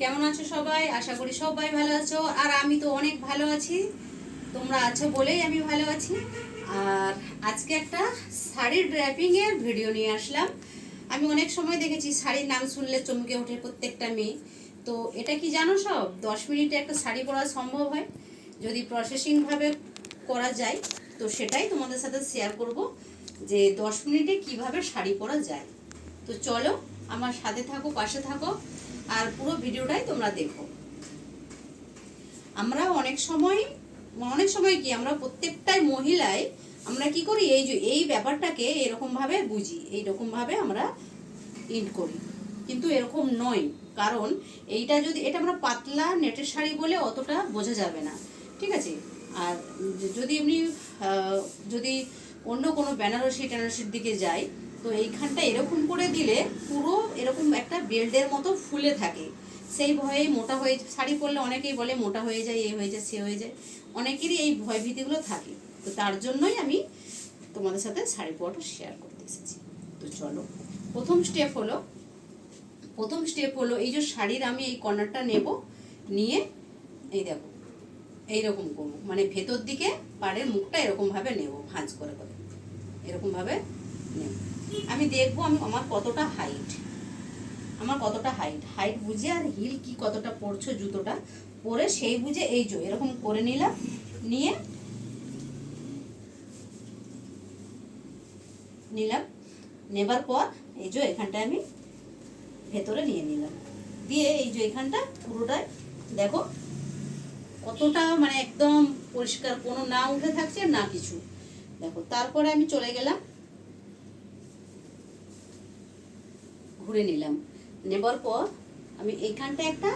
কেমন আছো সবাই? আশা করি সবাই ভালো আছো। আর আমি তো অনেক ভালো আছি। তোমরা আছো বলেই আমি ভালো আছি। আর আজকে একটা শাড়ির ড্র্যাপিং এর ভিডিও নিয়ে আসলাম। আমি অনেক সময় দেখেছি শাড়ির নাম শুনলে চমকে ওঠে প্রত্যেকটা মেয়ে। তো এটা কি জানো সব? দশ মিনিটে একটা শাড়ি পরা সম্ভব হয়। যদি প্রসেসিংভাবে করা যায়, তো সেটাই তোমাদের সাথে শেয়ার করব যে দশ মিনিটে কীভাবে শাড়ি পরা যায়। তো চলো আমার সাথে থাকো, পাশে থাকো। আর পুরো ভিডিওটাই তোমরা দেখো। আমরা অনেক সময় অনেক সময় কি, আমরা প্রত্যেকটাই মহিলায় আমরা কি করি, এই যে, এই ব্যাপারটাকে এরকম ভাবে বুঝি এইরকম ভাবে আমরা ইন্ট করি। কিন্তু এরকম নয়, কারণ এইটা যদি, এটা আমরা পাতলা নেটের শাড়ি বলে অতটা বোঝা যাবে না, ঠিক আছে? আর যদি এমনি যদি অন্য কোনো বেনারসি টেনারসির দিকে যাই তো এইখানটা এরকম করে দিলে পুরো এরকম একটা বেল্টের মতো ফুলে থাকে। সেই ভয়ে মোটা হয়ে শাড়ি পরলে অনেকেই বলে, মোটা হয়ে যায়, এ হয়ে যায়, সে হয়ে যায়। অনেকেরই এই ভয় ভীতিগুলো থাকে। তো তার জন্যই আমি তোমাদের সাথে শাড়ি পরাটা শেয়ার করতে এসেছি। তো চলো, প্রথম স্টেপ হলো, প্রথম স্টেপ হলো এই যে শাড়ির আমি এই কর্নারটা নেব, নিয়ে এই দেখো, এইরকম করব। মানে ভেতর দিকে পাড়ের মুখটা এরকমভাবে নেব, ভাঁজ করে করে। এরকমভাবে আমি দেখব আমি আমার কতটা হাইট আমার কতটা হাইট হাইট বুঝে আর হিল কি কতটা পড়ছো জুতোটা, পরে সেই বুঝে এই যে, এরকম করে নিলাম, নিয়ে নিলাম। নেবার পর এই যে এখানটায় আমি ভেতরে নিয়ে নিলাম। দিয়ে এই যে এখানটা পুরোটাই দেখো, কতটা মানে একদম পরিষ্কার, কোনো না উঠে থাকছে না কিছু। দেখো, তারপরে আমি চলে গেলাম ঘুরে নিলাম। নেবার পর আমি এইখানটা একটা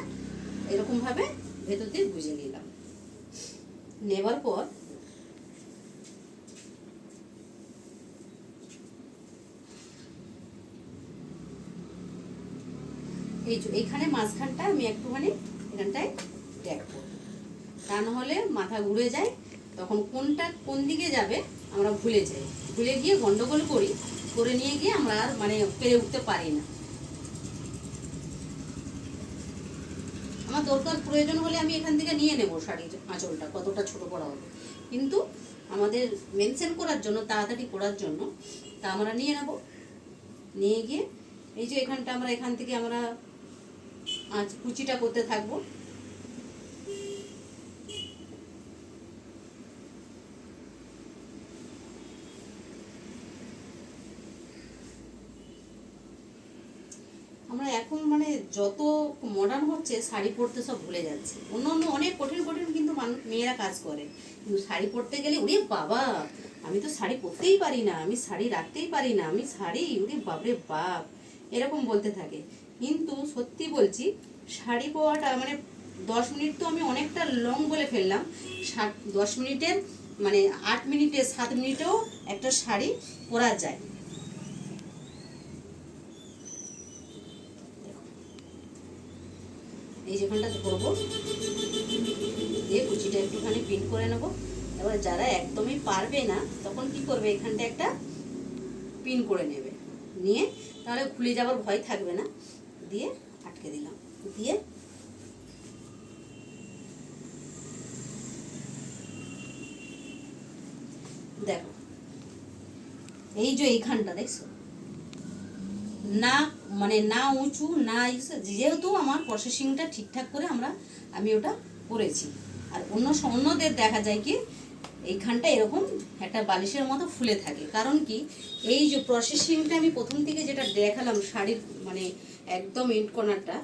এরকম ভাবে ভেতর দিয়ে গুজে নিলাম। নেবার পর এই যে এইখানে মাঝখানটা আমি একটুখানি এখানটায় করব তা নাহলে মাথা ঘুরে যায়, তখন কোনটা কোন দিকে যাবে আমরা ভুলে যাই। ভুলে গিয়ে গন্ডগোল করি, করে নিয়ে গিয়ে আমরা আর মানে পেরে উঠতে পারি না। আমার দরকার, প্রয়োজন হলে আমি এখান থেকে নিয়ে নেব শাড়ির আঁচলটা, কতটা ছোট করা হবে। কিন্তু আমাদের মেনশন করার জন্য, তাড়াতাড়ি করার জন্য, তা আমরা নিয়ে নেব। নিয়ে গিয়ে, এই যে এখানটা আমরা এখান থেকে আমরা আঁচ কুচিটা করতে থাকব। আমরা এখন মানে যত মডার্ন হচ্ছে, শাড়ি পরতে সব ভুলে যাচ্ছে। অন্য অন্য অনেক কঠিন কঠিন কিন্তু মেয়েরা কাজ করে। কিন্তু শাড়ি পরতে গেলে, ওরে বাবা, আমি তো শাড়ি পরতেই পারি না, আমি শাড়ি রাখতেই পারি না, আমি শাড়ি, ওরে বাপরে বাপ। এরকম বলতে থাকে। কিন্তু সত্যি বলছি, শাড়ি পরাটা মানে দশ মিনিট তো আমি অনেকটা লং বলে ফেললাম। ষাট দশ মিনিটের মানে আট মিনিটে, সাত মিনিটেও একটা শাড়ি পরা যায়। এই যেখানটা করব, দিয়ে কুচিটা একটুখানি পিন করে নেব। এবার যারা একদমই পারবে না, তখন কি করবে, এখানটা একটা পিন করে নেবে। নিয়ে তাহলে খুলে যাওয়ার ভয় থাকবে না। দিয়ে আটকে দিলাম। দিয়ে দেখো, এই যে এইখানটা, দেখছ? না মানে না উঁচু, না যেহেতু আমার প্রসেসিংটা ঠিকঠাক করে আমরা, আমি ওটা করেছি। আর অন্য অন্যদের দেখা যায় কি, এইখানটা এরকম একটা বালিশের মতো ফুলে থাকে। কারণ কি, এই যে প্রসেসিংটা আমি প্রথম থেকে যেটা দেখালাম শাড়ির মানে একদম ইন্ট কর্নারটা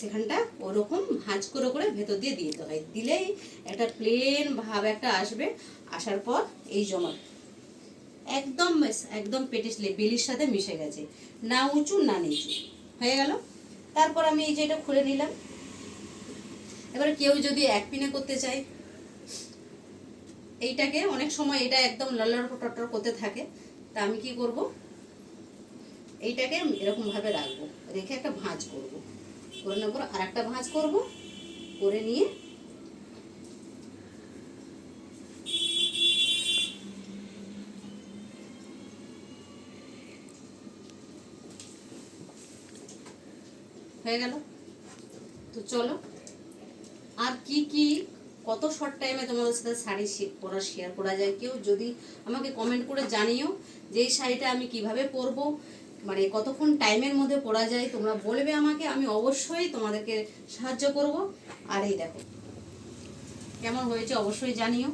সেখানটা ওরকম ভাঁজ করে করে ভেতর দিয়ে দিতে হয়। দিলেই একটা প্লেন ভাব একটা আসবে, আসার পর এই জমা একদম একদম পেটিস বেলির সাথে মিশে গেছে। না উঁচু, না নিচু। হয়ে গেল? তারপর আমি এই যে এটা খুলে নিলাম। এবারে কেউ যদি এক পিনে করতে চায়, এইটাকে অনেক সময় এটা একদম লল্লর টটর করতে থাকে। তা আমি কি করব? এইটাকে এরকম ভাবে রাখব। রেখে একটা ভাঁজ করব। করে নেব আর একটা ভাঁজ করব। করে নিয়ে হয়ে গেল। তো চলো, আর কি কি, কত শর্ট টাইমে তোমাদের সাথে শাড়ি পরা শেয়ার করা যায় কেউ যদি আমাকে কমেন্ট করে জানিও যে এই শাড়িটা আমি কীভাবে পরবো মানে কতক্ষণ টাইমের মধ্যে পরা যায়, তোমরা বলবে আমাকে, আমি অবশ্যই তোমাদেরকে সাহায্য করব। আর এই দেখো, কেমন হয়েছে অবশ্যই জানিও।